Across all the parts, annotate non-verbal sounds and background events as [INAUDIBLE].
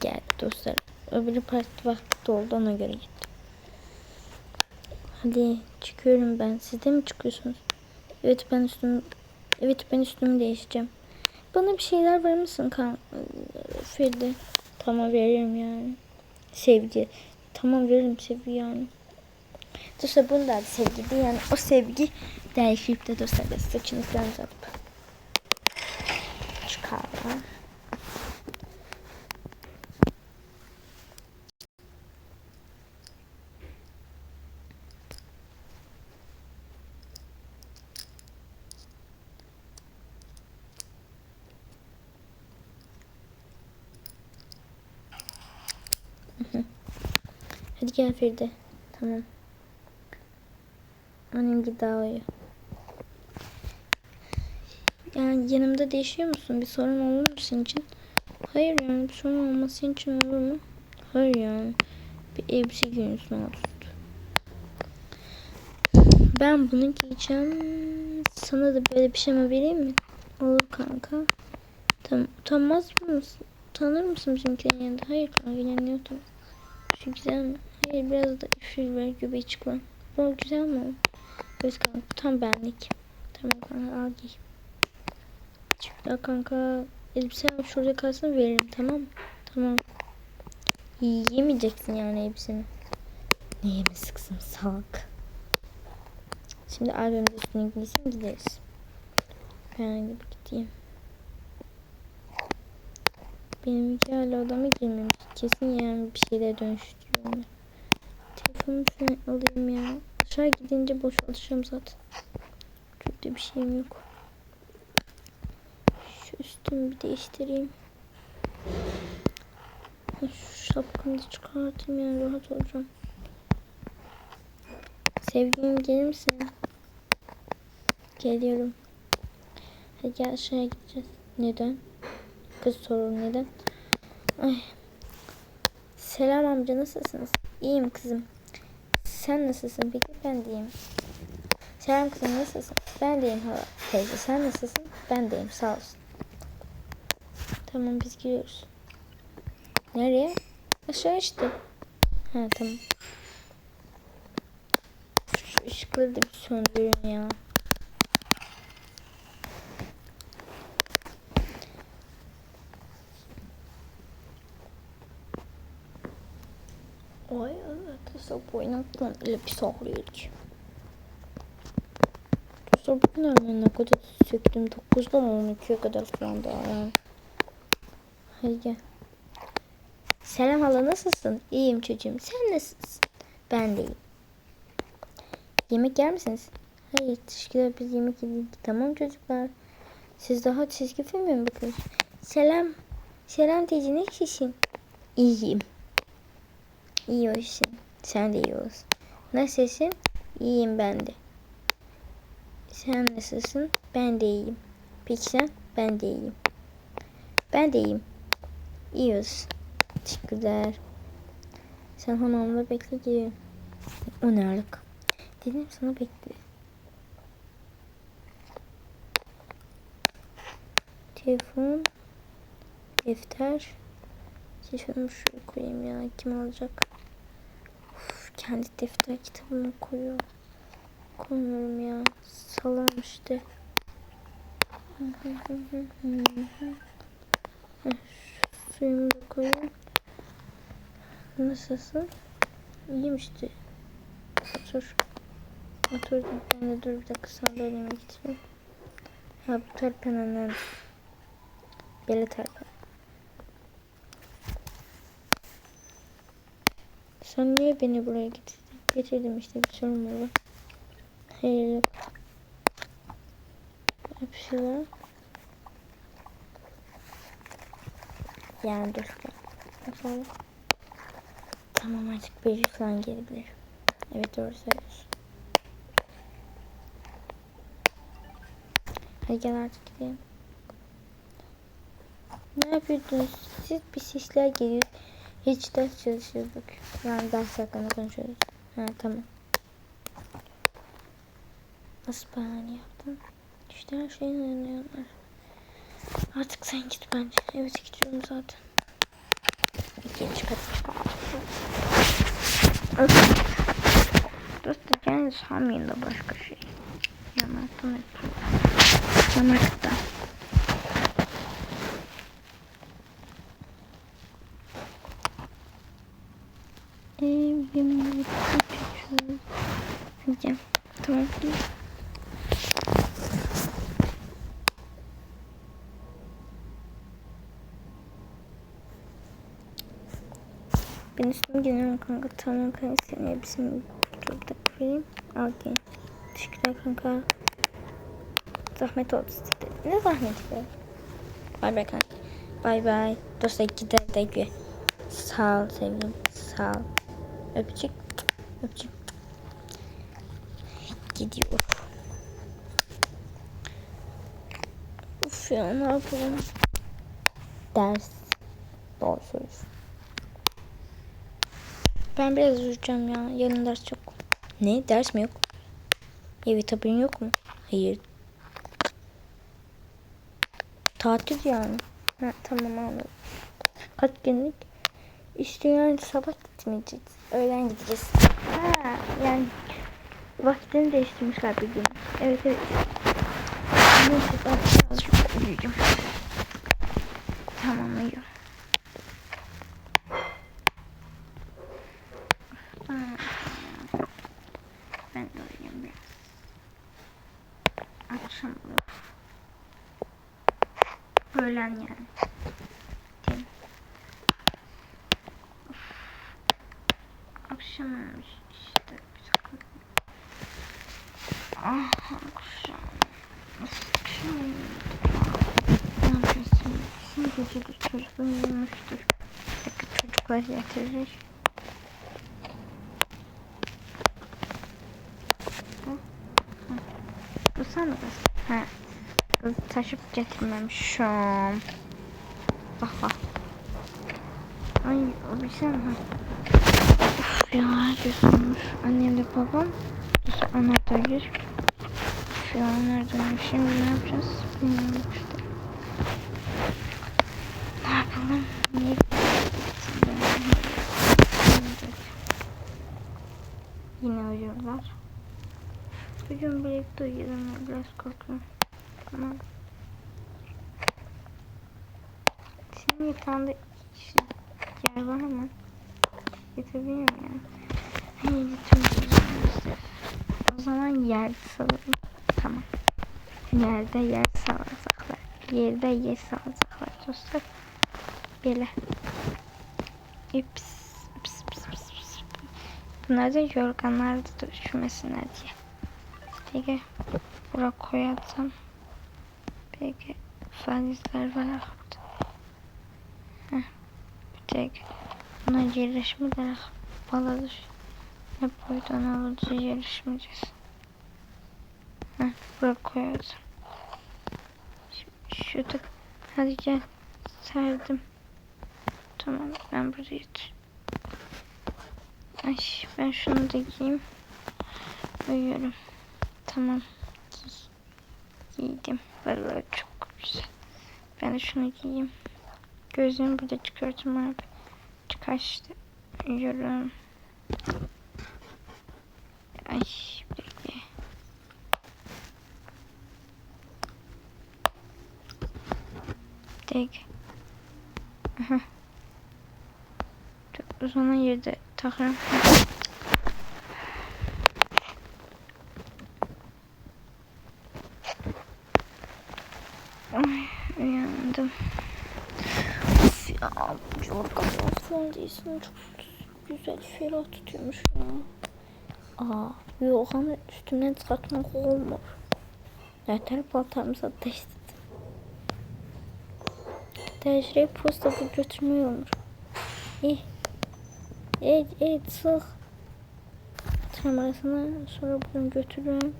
Gel dostlar. Öbürü parti vakti oldu ona göre git. Hadi çıkıyorum ben. Siz de mi çıkıyorsunuz? Evet ben üstüm Evet ben üstümü değişeceğim. Bana bir şeyler verir misin kan Feride? Tamam veririm yani. Sevgi. Tamam veririm sevgi yani. Dostlar bunu da sevgi yani o sevgi değişip de dostlar da saçınızdan alıp Hadi gel Feride. Tamam. Annem git daha. Yani yanımda değişiyor musun? Bir sorun olur mu senin için? Hayır yani bir sorun olması için olur mu? Hayır yani. Bir elbise giyiyorsun alt. Ben bunu giyeceğim. Sana da böyle bir şey mi vereyim mi? Olur kanka. Tam, utanmaz mısın? Tanır mısın bizimkilerin yanında? Hayır kanka yani utanmaz? Şu güzel mi? Hayır biraz da üfür ver göbeği çıkma. Bu güzel mi? Evet kanka tam benlik. Tamam kanka al giy. Ya kanka elbise alıp şurada kalsın veririm tamam? Tamam. Yemeyeceksin yani elbiseni. Ne yemesi kızım salak. Şimdi albümde üstüne giysin gideriz. Ben gibi gideyim. Benimki hala odama girmemiş. Kesin yani bir şeyler dönüştürüyorum şuna alayım ya. Aşağı gidince boş alacağım zaten. Çok da bir şeyim yok. Şu üstümü bir değiştireyim. Şu şapkamı da çıkartayım yani rahat olacağım. Sevgilim gelir misin? Geliyorum. Hadi gel aşağıya gideceğiz. Neden? Kız sorur neden? Ay. Selam amca nasılsınız? İyiyim kızım. Sen nasılsın peki? Ben de iyiyim. Selam kızım nasılsın? Ben de iyiyim hala. Teyze sen nasılsın? Ben de iyiyim sağ olsun. Tamam biz giriyoruz. Nereye? Aşağı işte. Ha tamam. Şu ışıkları da bir söndürün ya. Ay arkadaşlar bu oynaktan öyle bir ki. Arkadaşlar bugün hemen ne kadar söktüm. 9'dan 12'ye kadar falan daha yani. Hadi gel. Selam hala nasılsın? İyiyim çocuğum. Sen nasılsın? Ben de iyiyim. Yemek yer misiniz? Hayır teşekkürler biz yemek yedik. Tamam çocuklar. Siz daha çizgi film mi bakıyorsunuz? Selam. Selam teyze nasılsın? İyiyim. İyi olsun. Sen de iyi olsun. Nasılsın? İyiyim ben de. Sen nasılsın? Ben de iyiyim. Peki sen? Ben de iyiyim. Ben de iyiyim. İyi olsun. Teşekkürler. Sen hamamda bekle geliyorum. O? Dedim sana bekle. Telefon. Defter. Telefonumu şuraya koyayım ya. Kim alacak? Kendi defter kitabımı koyuyor. Koymuyorum ya. Salam işte. Suyumu da koyayım. Nasılsın? İyiyim işte. Otur. Oturdum. Ben de dur bir dakika sandalyeme gitmeyeyim. Ha bu terpenenden. Bele terpen. Sen niye beni buraya getirdin? Getirdim işte bir sorun var? Hayır yok. Bir var. Yani dur. Bakalım. Tamam artık bir falan gelebilir. Evet doğru söylüyorsun. Hadi gel artık gidelim. Ne yapıyordunuz? Siz bir sesler geliyor. Hiç ders çalışıyorduk. Yani ders hakkında konuşuyorduk. Ha tamam. Nasıl bahane yaptım? İşte her şeyin oynuyorlar. Artık sen git bence. Evet gidiyorum zaten. İkinci katı. Dostum yani sanmayın başka şey. Yanaktan yapıyorum. Yanaktan. Evimde küçük. Tamam. Ben üstümü giyiniyorum kanka. Tamam kanka senin elbiseni burada vereyim. Al giyin. Teşekkürler kanka. Zahmet oldu size. Ne zahmeti be? Bay bay kanka. Bay bay. Dostlar gider de gö. Sağ ol sevgilim. Sağ ol. Öpücük. Öpücük. Gidiyor. Uf ya ne yapalım? Ders. Doğru söylüyorsun. Ben biraz uyuyacağım ya. Yarın ders yok. Ne? Ders mi yok? Evet haberin yok mu? Hayır. Tatil yani. Ha, tamam anladım. Kaç günlük? İşte yani sabah gitmeyeceğiz. Öğlen gideceğiz. Ha, yani vaktini değiştirmişler bir gün. Evet evet. Neyse ben birazcık uyuyacağım. Tamam uyuyorum. Ben de uyuyayım biraz. Akşam oluyor. Öğlen yani. Değil. Of. Olmuş işte. Bir dakika. Ah akşam. Olmuş. Ne yapıyorsun? Şimdi gece de çocuklar uyumuştur. Bir dakika çocuklar yatırır. Bu kız? Ha. Kız taşıp getirmemişim. Bak bak. Ay o bir şey mi? Of ya gözümüş. Annemle babam. Biz anahtarıyız. Of ya nereden? Şimdi ne yapacağız? Bilmiyorum işte. Ne yapalım? Ne Yine uyuyorlar. Bugün birlikte uyuyalım. Biraz korkuyorum. Tamam. Senin yatağında şey, yer var mı? Yatabilir miyim yani? Hayır yatabilirim. O zaman yer salarım. Tamam. Yerde yer salacaklar. Yerde yer salacaklar dostlar. Böyle. Ips. Ips, ips, ips, ips. Bunlar da yorganlarda da üşümesinler diye. Peki buraya koyacağım. Peki valizler var burada. Heh. Bir buna yerleşmeler bağladır. Hep buradan alıcı yerleşmeyeceğiz. Heh, buraya koyacağım. Şu, şu da hadi gel serdim. Tamam ben burada yatırım. Ay ben şunu da giyeyim. Uyuyorum. Tamam. Giy. Giydim. Vallahi çok güzel. Ben de şunu giyeyim. Gözümü burada çıkartım abi. İşte. Uyuyorum. Ay bekle. Tek. Aha. Çok uzun yerde takarım. Ay uyandım. Of ya yorgan olsun değilsin çok güzel ferah tutuyormuş ya. Aa yorganı üstümden çıkartmak olmur. Yeter paltarımıza değiştirdim. Tecrübe posta bu götürmüyor olur. İyi. Evet, evet, sık. Tam arasına sonra bunu götürürüm.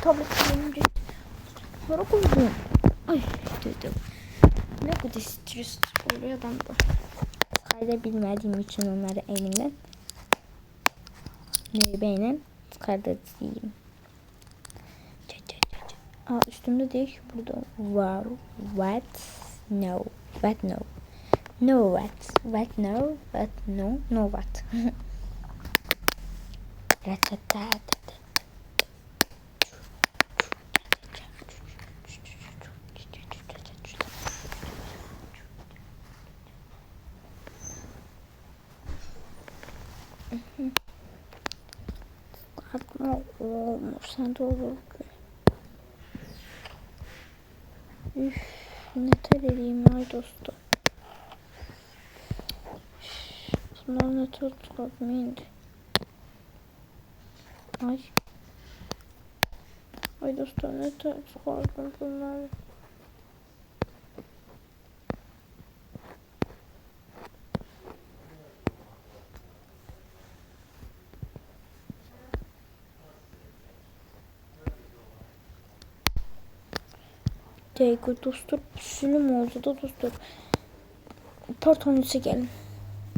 Tabletim önce. Sonra koydum. Ay dedim. Ne kadar stres oluyor adamda. Sayda bilmediğim için onları elimden. Neyi beğenen çıkartacağım. Aa üstümde değil ki burada. Wow. What? No. What no. No what? What no? What no? No what? [LAUGHS] Ratatatata. Atma olmuş. Sen de olur. Üf, ne tereliyim ay dostum. Bunlar ne tutulur miydi? Ay. Ay dostum ne tutulur bunlar. Değgu dostur. Sülüm oldu da dostur. Pardon gelin.